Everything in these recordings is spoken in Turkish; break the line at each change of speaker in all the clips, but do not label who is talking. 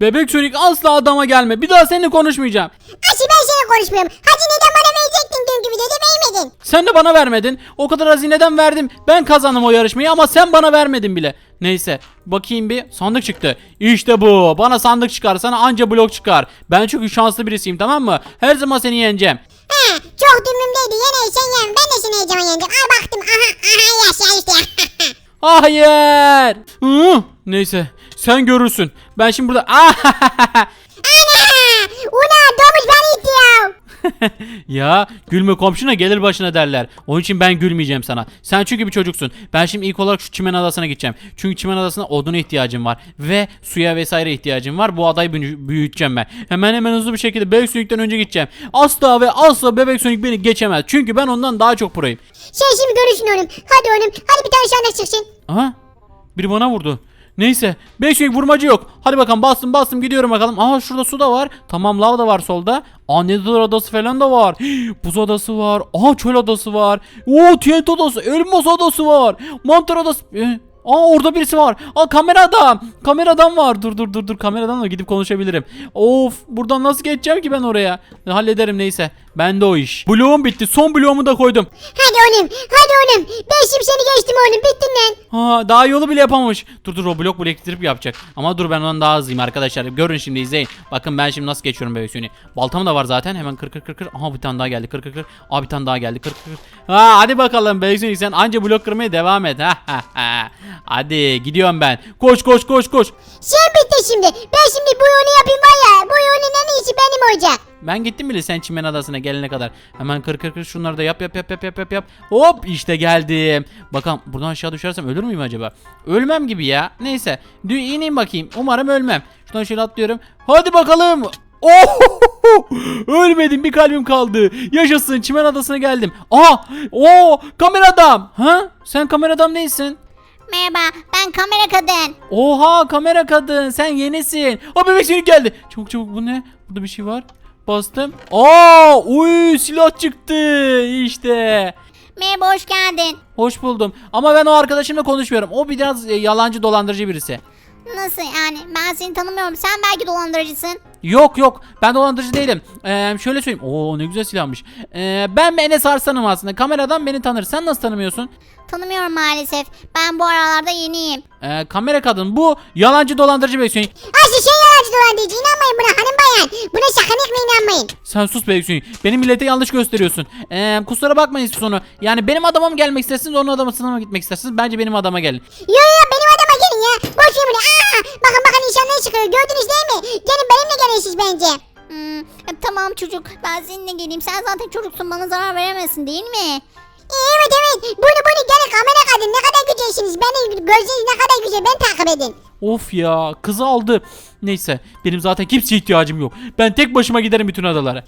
Bebek Sonic asla adama gelme. Bir daha seninle konuşmayacağım.
Asıl ben seninle konuşmuyorum. Hadi neden bana verecektin dünkü videoda vermedin?
Sen de bana vermedin. O kadar hazineden verdim. Ben kazandım o yarışmayı ama sen bana vermedin bile. Neyse bakayım bir sandık çıktı. İşte bu. Bana sandık çıkar. Sana anca blok çıkar. Ben çünkü şanslı birisiyim tamam mı? Her zaman seni yeneceğim.
He çok dümümdeydi. Yine sen yen. Ben de seni heyecan yendim. Al baktım. Aha aha yaşa işte.
Hayır. Neyse sen görürsün. Ben şimdi burada...
Ana! Una domuz beni itti ya.
gülme komşuna gelir başına derler. Onun için ben gülmeyeceğim sana. Sen çünkü bir çocuksun. Ben şimdi ilk olarak şu çimen adasına gideceğim. Çünkü çimen adasına oduna ihtiyacım var. Ve suya vesaire ihtiyacım var. Bu adayı büyü- büyüteceğim ben. Hemen hemen hızlı bir şekilde bebek sönükten önce gideceğim. Asla ve asla bebek sönük beni geçemez. Çünkü ben ondan daha çok proyum.
Sen şimdi görürsün oğlum. Hadi oğlum. Hadi bir tane sandık çıksın.
Aha biri bana vurdu. Neyse 5 yük vurmacı yok. Hadi bakalım bastım bastım gidiyorum bakalım. Aha şurada su da var. Tamam lav da var solda. Nether adası falan da var. Buz adası var. Aha çöl adası var. Oo TNT adası. Elmas adası var. Mantar adası. Ee, Aa orada birisi var. Aa kamera adam. Kamera adam var. Dur dur dur dur kameradan da gidip konuşabilirim. Of buradan nasıl geçeceğim ki ben oraya? Hallederim neyse. Bende o iş. Bloğum bitti. Son bloğumu da koydum.
Hadi oğlum. Hadi oğlum. Ben şimdi seni geçtim oğlum. Bittin lan.
Ha daha yolu bile yapamamış. Dur dur o blok biriktirip yapacak. Ama dur ben ondan daha hızlıyım arkadaşlar. Görün şimdi izleyin. Bakın ben şimdi nasıl geçiyorum bebek suyunu. Baltam da var zaten. Hemen kır kır kır kır. Aha bir tane daha geldi. Kır kır kır. Aa bir tane daha geldi. Kır kır kır. Ha hadi bakalım bebek suyu sen anca blok kırmaya devam et. Ha ha ha. Hadi gidiyorum ben. Koş koş koş koş.
Sen bitti şimdi. Ben şimdi bu yolu yapayım var ya. Bu yolun en iyisi benim olacak.
Ben gittim bile sen çimen adasına gelene kadar. Hemen kır kır kır şunları da yap yap yap yap yap yap yap. Hop işte geldim. Bakalım buradan aşağı düşersem ölür müyüm acaba? Ölmem gibi ya. Neyse. Dü ineyim bakayım. Umarım ölmem. Şuradan şöyle atlıyorum. Hadi bakalım. Oh! Ölmedim bir kalbim kaldı. Yaşasın çimen adasına geldim. Aa! Oo! Kamera adam. Ha? Sen kamera adam değilsin.
Merhaba. Ben kamera kadın.
Oha kamera kadın sen yenisin. Aa bebek sönük geldi. Çabuk çabuk bu ne? Burada bir şey var. Bastım. Aa, uy silah çıktı işte.
Merhaba hoş geldin.
Hoş buldum. Ama ben o arkadaşımla konuşmuyorum. O biraz e, yalancı dolandırıcı birisi.
Nasıl yani? Ben seni tanımıyorum. Sen belki dolandırıcısın.
Yok yok ben dolandırıcı değilim. Ee, şöyle söyleyeyim. Oo ne güzel silahmış. Ee, ben Enes Arslan'ım aslında. Kameradan beni tanır. Sen nasıl tanımıyorsun?
Tanımıyorum maalesef. Ben bu aralarda yeniyim.
Ee, kamera kadın bu yalancı dolandırıcı bir şey.
Aslı şey yalancı dolandırıcı. İnanmayın buna hanım bayan. Buna şakalıkla inanmayın.
Sen sus be Hüseyin. Beni millete yanlış gösteriyorsun. Ee, kusura bakmayın sonu. Yani benim adama mı gelmek istersiniz onun adamına mı gitmek istersiniz? Bence benim adama gelin.
Yo yo benim adama gelin ya. Boş ver bunu. Aa, bakın bakın nişanları çıkıyor. Gördünüz değil mi? Gelin benimle gelin siz bence.
Hmm, e, tamam çocuk ben seninle geleyim. Sen zaten çocuksun bana zarar veremezsin değil mi?
Evet evet. Bunu bunu gelin kamera kadın. Ne kadar güzelsiniz. Beni gözünüz ne kadar güzel. Ben takip edin.
Of ya kızı aldı. Neyse benim zaten kimseye ihtiyacım yok. Ben tek başıma giderim bütün adalara.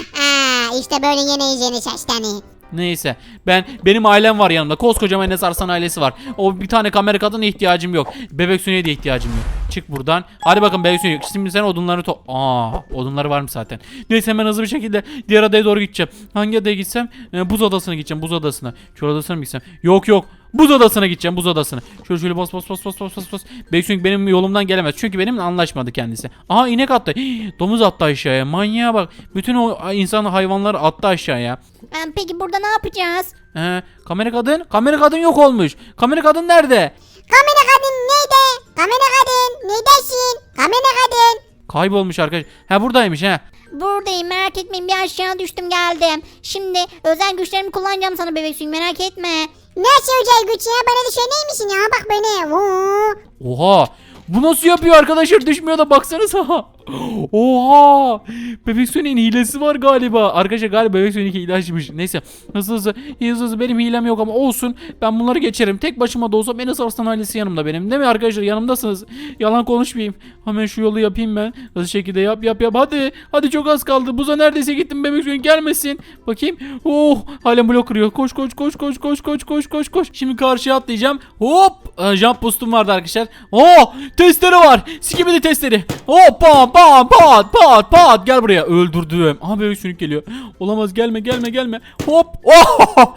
işte böyle yeni saçlarını.
Neyse ben benim ailem var yanımda. Koskocaman Enes Arslan ailesi var. O bir tane kamera kadına ihtiyacım yok. Bebek Süney'e de ihtiyacım yok. Çık buradan. Hadi bakın Bebek Süney. Şimdi sen odunları to... Aa, odunları var mı zaten? Neyse hemen hızlı bir şekilde diğer adaya doğru gideceğim. Hangi adaya gitsem? Ee, buz adasına gideceğim. Buz adasına. Çöl adasına mı gitsem? Yok yok. Buz adasına gideceğim. Buz adasına. Şöyle şöyle bas bas bas bas bas bas bas. Süney benim yolumdan gelemez. Çünkü benimle anlaşmadı kendisi. Aha inek attı. Hii, domuz attı aşağıya. Manyağa bak. Bütün o insan hayvanlar attı aşağıya.
E, peki burada ne yapacağız?
Ee, kamera kadın? Kamera kadın yok olmuş. Kamera kadın nerede?
Kamera kadın neydi? Kamera kadın neredesin? Kamera kadın.
Kaybolmuş arkadaş. Ha buradaymış ha.
Buradayım merak etmeyin bir aşağı düştüm geldim. Şimdi özel güçlerimi kullanacağım sana bebek suyu merak etme.
Nasıl özel güç ya? Bana söyler misin ya? Bak. Oo.
Oha. Bu nasıl yapıyor arkadaşlar? Düşmüyor da baksanıza. Oha. Bebek Sönük'ün hilesi var galiba. Arkadaşlar galiba Bebek Sönük hile açmış. Neyse. Hızlı hızlı. Hızlı hızlı. Benim hilem yok ama olsun. Ben bunları geçerim. Tek başıma da olsa Enes Arslan ailesi yanımda benim. Değil mi arkadaşlar? Yanımdasınız. Yalan konuşmayayım. Hemen şu yolu yapayım ben. Hızlı şekilde yap yap yap. Hadi. Hadi çok az kaldı. Buza neredeyse gittim Bebek Sönük gelmesin. Bakayım. Oh. Halen blok kırıyor. Koş koş koş koş koş koş koş koş koş. Şimdi karşıya atlayacağım. Hop. Ee, Jump boost'um vardı arkadaşlar. Oh. Testere var. Sikibidi testeri. Hop. Bam bam pat pat pat. Gel buraya. Öldürdüm. Aha Bebek Sönük geliyor. Olamaz gelme gelme gelme. Hop. Oh.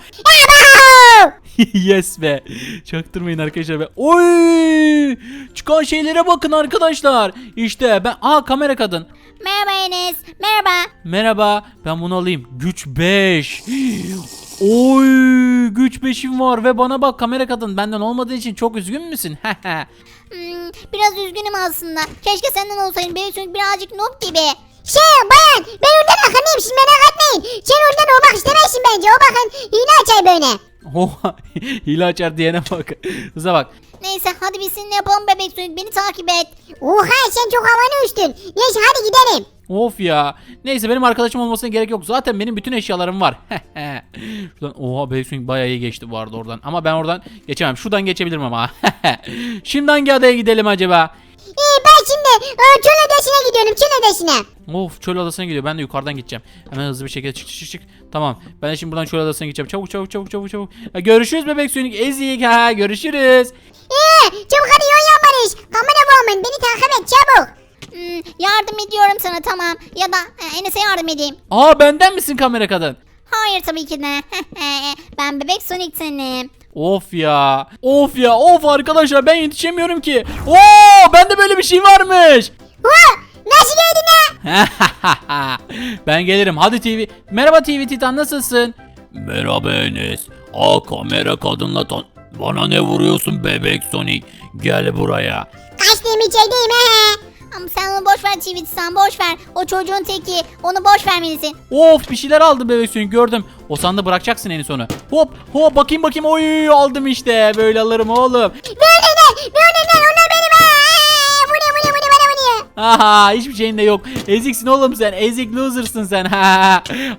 yes be. Çaktırmayın arkadaşlar be. Oy! Çıkan şeylere bakın arkadaşlar. İşte ben aa kamera kadın.
Merhaba Enes. Merhaba.
Merhaba. Ben bunu alayım. Güç 5. Oy! Güç 5'im var ve bana bak kamera kadın benden olmadığı için çok üzgün müsün?
Hmm, biraz üzgünüm aslında. Keşke senden olsaydım. Bebek Sonic birazcık noob gibi.
Şey bayan ben oradan akıllıyım siz merak etmeyin. Sen oradan olmak istemezsin bence. O bakın yine açay böyle.
Oha! Hile açar diyene bak. Hıza bak.
Neyse hadi biz seninle yapalım Bebek Sonic. Beni takip et.
Oha sen çok havanı uçtun. Neyse hadi gidelim.
Of ya. Neyse benim arkadaşım olmasına gerek yok. Zaten benim bütün eşyalarım var. Şuradan oha Beysun bayağı iyi geçti vardı oradan. Ama ben oradan geçemem. Şuradan geçebilirim ama. Şimdi hangi adaya gidelim acaba?
Ee, ben şimdi e, çöl adasına gidiyorum çöl adasına.
Of çöl adasına gidiyor. Ben de yukarıdan gideceğim. Hemen hızlı bir şekilde çık çık çık. çık. Tamam. Ben de şimdi buradan çöl adasına gideceğim. Çabuk çabuk çabuk çabuk çabuk. Ya, görüşürüz bebek sönük. Ezik. Ha görüşürüz.
Ee, çabuk hadi yol yapmalıyız. Kamera woman beni takip et çabuk.
Hmm, yardım ediyorum sana tamam. Ya da e, Enes'e yardım edeyim.
Aa benden misin kamera kadın?
Hayır tabii ki de. ben Bebek Sonic senim.
Of ya. Of ya. Of arkadaşlar ben yetişemiyorum ki. Oo bende böyle bir şey varmış.
Ha, nasıl geldin ha?
ben gelirim. Hadi TV. Merhaba TV Titan nasılsın?
Merhaba Enes. Aa kamera kadınla tan... Bana ne vuruyorsun bebek Sonic? Gel buraya.
Kaçtığım içerideyim ha.
Ama sen onu boş ver Çivit sen boş ver. O çocuğun teki. Onu boş vermelisin.
Of bir şeyler aldım bebek suyun gördüm. O sandı bırakacaksın en sonu. Hop hop bakayım bakayım. Oy aldım işte. Böyle alırım oğlum.
Ne ver ne ne onlar benim ha. Bu ne bu ne bu ne bana bu ne?
Aha hiçbir şeyin de yok. Eziksin oğlum sen. Ezik loser'sın sen.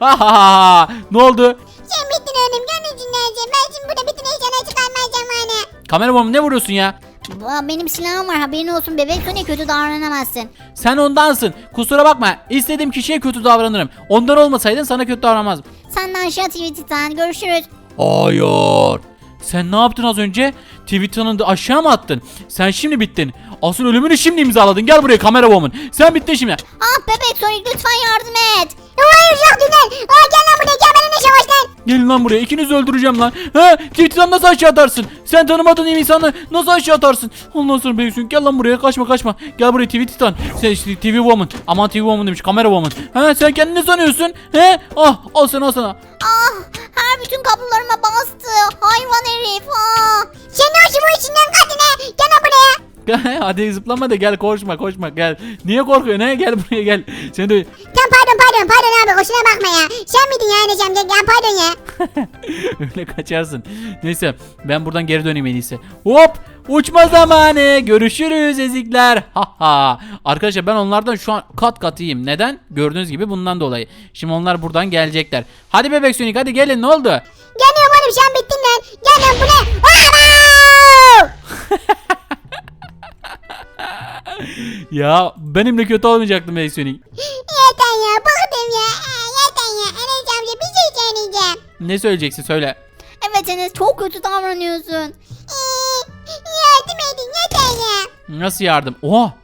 Ha ha. Ne oldu?
Sen bittin oğlum gönlücün nerede? Ben şimdi burada bütün eşyaları çıkarmayacağım hani.
Kameramanım ne vuruyorsun ya?
Bu- Benim silahım var haberin olsun Bebek Sonic kötü davranamazsın.
Sen ondansın. Kusura bakma. İstediğim kişiye kötü davranırım. Ondan olmasaydın sana kötü davranmazdım.
Senden aşağı TV Titan görüşürüz.
Hayır.
Sen ne yaptın az önce? Twitter'ını da aşağı mı attın? Sen şimdi bittin. Asıl ölümünü şimdi imzaladın. Gel buraya kamera woman. Sen bittin şimdi.
Ah Bebek Sonic lütfen yardım et.
Hayır yok dünden. Aa gel lan buraya gel benimle savaş lan.
Gelin lan buraya. İkinizi öldüreceğim lan. Ha? Twitter'dan nasıl aşağı atarsın? Sen tanımadığın insanı nasıl aşağı atarsın? Ondan sonra Beysun gel lan buraya. Kaçma kaçma. Gel buraya TV Titan. Sen işte TV Woman. Aman TV Woman demiş. Kamera Woman. Ha sen kendini ne sanıyorsun? He? Ah al sana al sana.
Ah her bütün kablolarıma bastı. Hayvan herif. Ah.
Sen ne olsun bu içinden ha? Gel buraya.
Hadi zıplama da gel koşma koşma gel. Niye korkuyorsun he? Gel buraya gel. Seni de
Tamam pardon pardon pardon abi kusura bakma ya. Sen miydin ya Enes amca? Ya pardon ya.
Öyle kaçarsın. Neyse ben buradan geri döneyim en iyisi. Hop uçma zamanı. Görüşürüz ezikler. Ha ha. Arkadaşlar ben onlardan şu an kat kat iyiyim. Neden? Gördüğünüz gibi bundan dolayı. Şimdi onlar buradan gelecekler. Hadi bebek Sonic hadi gelin ne oldu?
Geliyorum oğlum sen bittin lan. Gel lan buraya. Wow!
Ya benimle kötü olmayacaktın Sonic.
Yeter ya bıktım ya. Aa, Yeter ya Enes amca bir şey söyleyeceğim.
Ne söyleyeceksin söyle.
Evet Enes çok kötü davranıyorsun.
Ee, yardım edin yeter ya.
Nasıl yardım? Oha.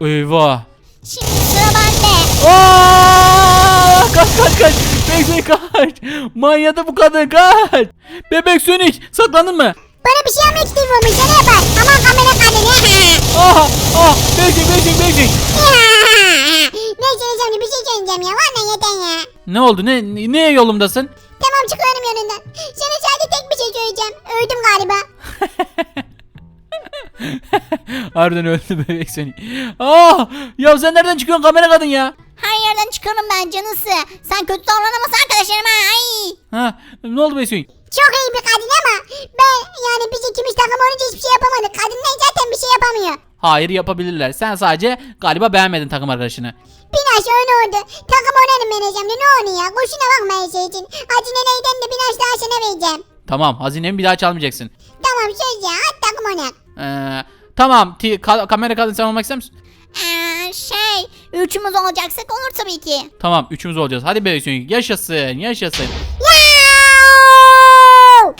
Eyvah.
Şimdi sıra bende.
Aa! Kaç kaç kaç. Bebek kaç. Manyadı bu kadın kaç. Bebek Sonic saklandın mı?
Bana bir şey yapmak istiyorum sana yapar. Aman kamera kadın.
Ah ah Bebek Sonic.
Neyse Enes amca bir şey söyleyeceğim ya. Valla yeter ya.
Ne oldu? Ne neye yolumdasın?
Tamam çıkıyorum yanından. Sana sadece tek bir şey söyleyeceğim. Öldüm galiba.
Harbiden öldü bebek seni. Ah! Ya sen nereden çıkıyorsun kamera kadın ya?
Her yerden çıkarım ben canısı. Sen kötü davranamazsın arkadaşlarıma. Ay.
Ha, ne oldu seni?
Çok iyi bir kadın ama ben yani biz ikimiz takım olunca hiçbir şey yapamadık. Kadınlar zaten bir şey yapamıyor.
Hayır yapabilirler. Sen sadece galiba beğenmedin takım arkadaşını.
Biraz öyle oldu. Takım oynarım ben ne oluyor? Boşuna bakma her şey için. Hacı neneyden de biraz daha sana vereceğim.
Tamam hazinemi bir daha çalmayacaksın.
Tamam söz ya hadi takım oynar.
Ee, tamam ti- ka- kamera kadın sen olmak ister misin?
Ee, şey üçümüz olacaksak olur tabii ki.
Tamam üçümüz olacağız. Hadi seni yaşasın yaşasın.
Yaaaaav!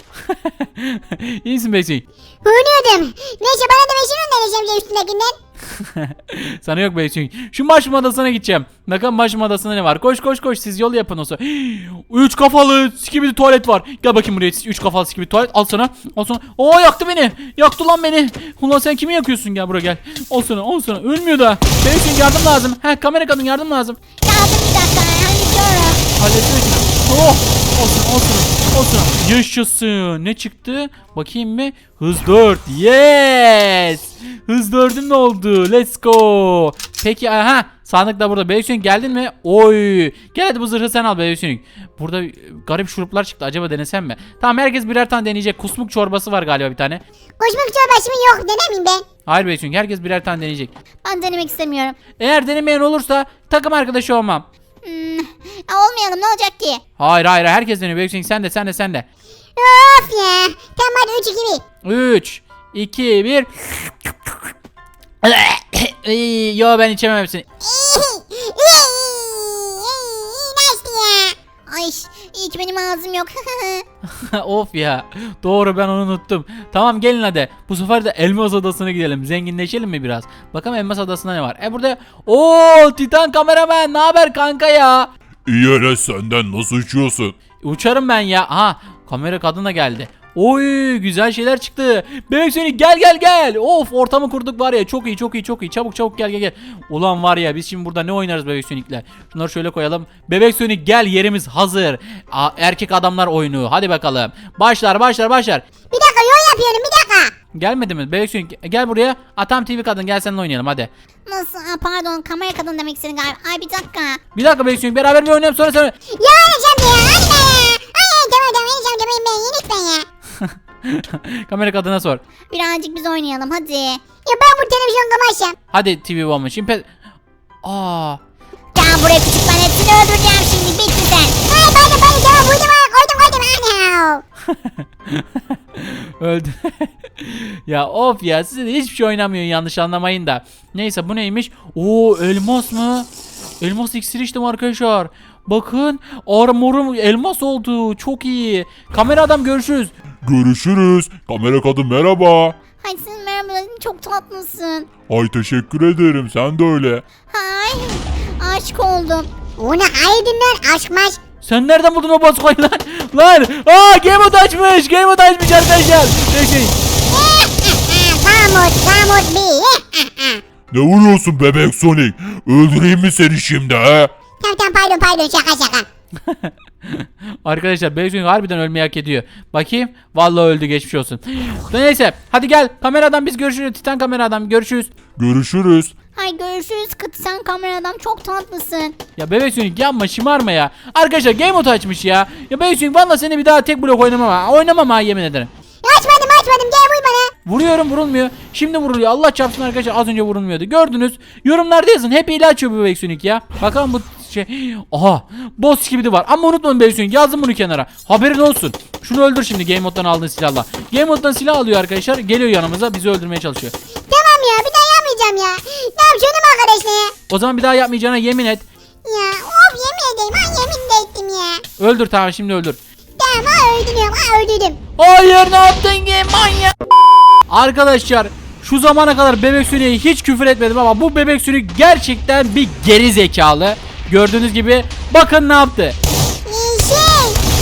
İyisin bebek seni.
Oynuyordum. Neyse bana da versene ondan Ecem'le üstündekinden.
Sana yok Sonic. Şu mushroom adasına gideceğim. Bakalım mushroom adasında ne var? Koş koş koş siz yol yapın olsa. Üç kafalı skibidi tuvalet var. Gel bakayım buraya. Üç kafalı skibidi tuvalet. Al sana. Al sana. Oo yaktı beni. Yaktı lan beni. Ulan sen kimi yakıyorsun? Gel buraya gel. Al sana. Al sana. Ölmüyor da. Sonic yardım lazım. He kamera kadın yardım lazım.
Yardım bir dakika hallediyorum.
Halledin. Oh! Olsun olsun olsun. Yaşasın. Ne çıktı? Bakayım mı? Hız 4. Yes! Hız 4'üm ne oldu? Let's go. Peki aha sandık da burada. Bebek geldin mi? Oy. Gel hadi bu zırhı sen al Bebek Sonic. Burada e, garip şuruplar çıktı. Acaba denesem mi? Tamam herkes birer tane deneyecek. Kusmuk çorbası var galiba bir tane.
Koşmak çorbası mı yok denemeyeyim ben.
Hayır Sonic herkes birer tane deneyecek.
Ben denemek istemiyorum.
Eğer denemeyen olursa takım arkadaşı olmam.
Hmm, ya olmayalım ne olacak ki?
Hayır hayır herkes deniyor Bebek Sonic sen de sen de sen de.
Of ya. Tamam hadi 3 2 1.
3 2 1 Iy, Yo ben içemem hepsini.
Nasıl ya?
Ay iyi ki benim ağzım yok.
of ya. Doğru ben onu unuttum. Tamam gelin hadi. Bu sefer de Elmas Adası'na gidelim. Zenginleşelim mi biraz? Bakalım Elmas Adası'nda ne var? E burada Oo Titan kameraman ne haber kanka ya?
İyi Enes senden nasıl uçuyorsun?
Uçarım ben ya. Aha kamera kadın da geldi. Oy güzel şeyler çıktı. Bebek Sonic gel gel gel. Of ortamı kurduk var ya çok iyi çok iyi çok iyi. Çabuk çabuk gel gel gel. Ulan var ya biz şimdi burada ne oynarız Bebek Sonic'le? Şunları şöyle koyalım. Bebek Sonic gel yerimiz hazır. A- erkek adamlar oyunu. Hadi bakalım. Başlar başlar başlar.
Bir dakika yol yapıyorum bir dakika.
Gelmedi mi? Bebek Sonic gel buraya. Atam TV kadın gel seninle oynayalım hadi.
Nasıl? Aa, pardon kamera kadın demek istedin galiba. Ay bir dakika.
Bir dakika Bebek Sonic beraber bir oynayalım sonra sen...
Ya oynayacağım ya. Hadi
Kamera kadına sor.
Birazcık biz oynayalım hadi.
Ya ben bu televizyon kamaşacağım.
Hadi TV Woman. Şimdi Aa.
Gel buraya küçük ben hepsini öldüreceğim şimdi. Bitti sen.
Ay pardon pardon tamam buydum koydum koydum. Ana.
Öldü. ya of ya size de hiçbir şey oynamıyor yanlış anlamayın da. Neyse bu neymiş? Oo elmas mı? Elmas iksir içtim arkadaşlar. Bakın armorum elmas oldu. Çok iyi. Kamera adam görüşürüz.
Görüşürüz. Kamera kadın merhaba.
Ay sen merhaba çok tatlısın.
Ay teşekkür ederim sen de öyle.
Ay aşık oldum.
Ona haydi lan aşkmaz.
Sen nereden buldun o baskoyu lan? Lan! Aa game mode açmış. Game mode açmış arkadaşlar. Neyse.
Vamos vamos bir.
Ne vuruyorsun bebek Sonic? Öldüreyim mi seni şimdi he?
Tamam tamam pardon pardon şaka şaka.
Arkadaşlar Bebek Sonic harbiden ölmeyi hak ediyor. Bakayım. Vallahi öldü geçmiş olsun. Neyse hadi gel kameradan biz görüşürüz. Titan kameradan görüşürüz.
Görüşürüz.
Ay görüşürüz kıt sen kameradan çok tatlısın.
Ya Bebek Sonic yapma şımarma ya. Arkadaşlar game mode açmış ya. Ya Bebek Sonic valla seni bir daha tek blok oynamam ha. Oynamam ha yemin ederim.
Açmadım açmadım gel vur bana.
Vuruyorum vurulmuyor. Şimdi vuruluyor. Allah çarpsın arkadaşlar az önce vurulmuyordu. Gördünüz. Yorumlarda yazın. Hep hile açıyor Bebek Sonic ya. Bakalım bu şey. Aha. Boss gibi de var. Ama unutmayın Bebek Sonic. Yazdım bunu kenara. Haberin olsun. Şunu öldür şimdi Game Mode'dan aldığın silahla. Game Mode'dan silah alıyor arkadaşlar. Geliyor yanımıza. Bizi öldürmeye çalışıyor.
Tamam ya bir daha yapmayacağım ya. Ne yapacağım arkadaşlar?
O zaman bir daha yapmayacağına yemin et.
Ya of yemin edeyim ha yemin de ettim ya.
Öldür tamam şimdi öldür.
Tamam ha öldürüyorum ha öldürdüm.
Hayır ne yaptın ki manyak? Arkadaşlar şu zamana kadar bebek sürüye hiç küfür etmedim ama bu bebek sürü gerçekten bir geri zekalı. Gördüğünüz gibi bakın ne yaptı.
Ee, şey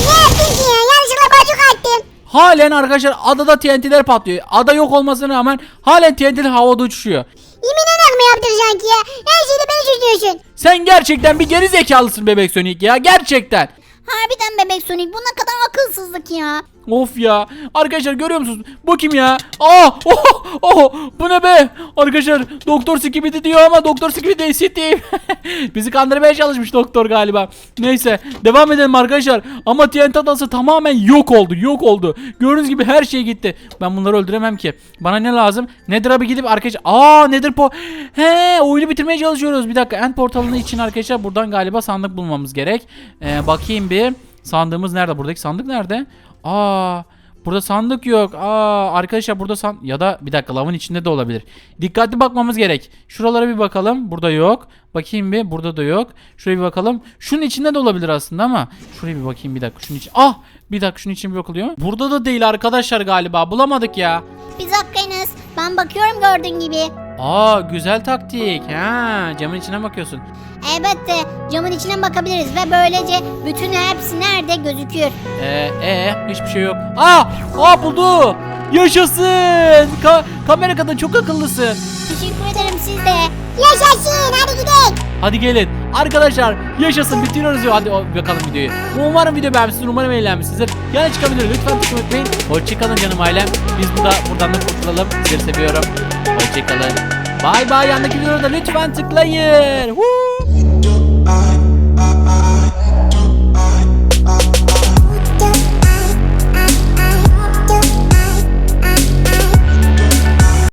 ne yaptın ki ya yanlışlıkla bacuk attım.
Halen arkadaşlar adada TNT'ler patlıyor. Ada yok olmasına rağmen halen TNT'ler havada uçuşuyor.
Yemin ederim mi yaptıracaksın ki ya? Her şeyde beni suçluyorsun.
Sen gerçekten bir geri zekalısın bebek Sonic ya gerçekten.
Harbiden bebek Sonic bu ne kadar akılsızlık ya.
Of ya. Arkadaşlar görüyor musunuz? Bu kim ya? Aa! Oh! Oh! Bu ne be? Arkadaşlar Doktor Skibidi diyor ama Doktor Skibidi eşit değil. Bizi kandırmaya çalışmış doktor galiba. Neyse devam edelim arkadaşlar. Ama TNT adası tamamen yok oldu. Yok oldu. Gördüğünüz gibi her şey gitti. Ben bunları öldüremem ki. Bana ne lazım? Nedir abi gidip arkadaşlar. Aa nedir po? He oyunu bitirmeye çalışıyoruz. Bir dakika. End portalının için arkadaşlar buradan galiba sandık bulmamız gerek. Ee, bakayım bir. Sandığımız nerede? Buradaki sandık nerede? Aa, burada sandık yok. Aa, arkadaşlar burada san ya da bir dakika lavın içinde de olabilir. Dikkatli bakmamız gerek. Şuralara bir bakalım. Burada yok. Bakayım bir. Burada da yok. Şuraya bir bakalım. Şunun içinde de olabilir aslında ama şuraya bir bakayım bir dakika. Şunun için. Ah! Bir dakika şunun için bir bakılıyor. Burada da değil arkadaşlar galiba. Bulamadık ya.
Dakika Enes ben bakıyorum gördüğün gibi.
Aa güzel taktik. Ha camın içine bakıyorsun.
Elbette camın içine bakabiliriz ve böylece bütün hepsi nerede gözüküyor.
Ee, ee hiçbir şey yok. Aa, aa buldu. Yaşasın. Ka- kamera kadın çok akıllısın.
Teşekkür ederim siz de.
Yaşasın hadi gidelim.
Hadi gelin. Arkadaşlar yaşasın bitiriyoruz ya. Hadi bakalım videoyu. Umarım video beğenmişsiniz. Umarım eğlenmişsinizdir. Yana çıkabilir. Lütfen tıklamayı unutmayın. Hoşçakalın canım ailem. Biz burada buradan da kurtulalım. Sizleri seviyorum. Hoşçakalın. Bay bay. Yandaki videoda lütfen tıklayın. Woo!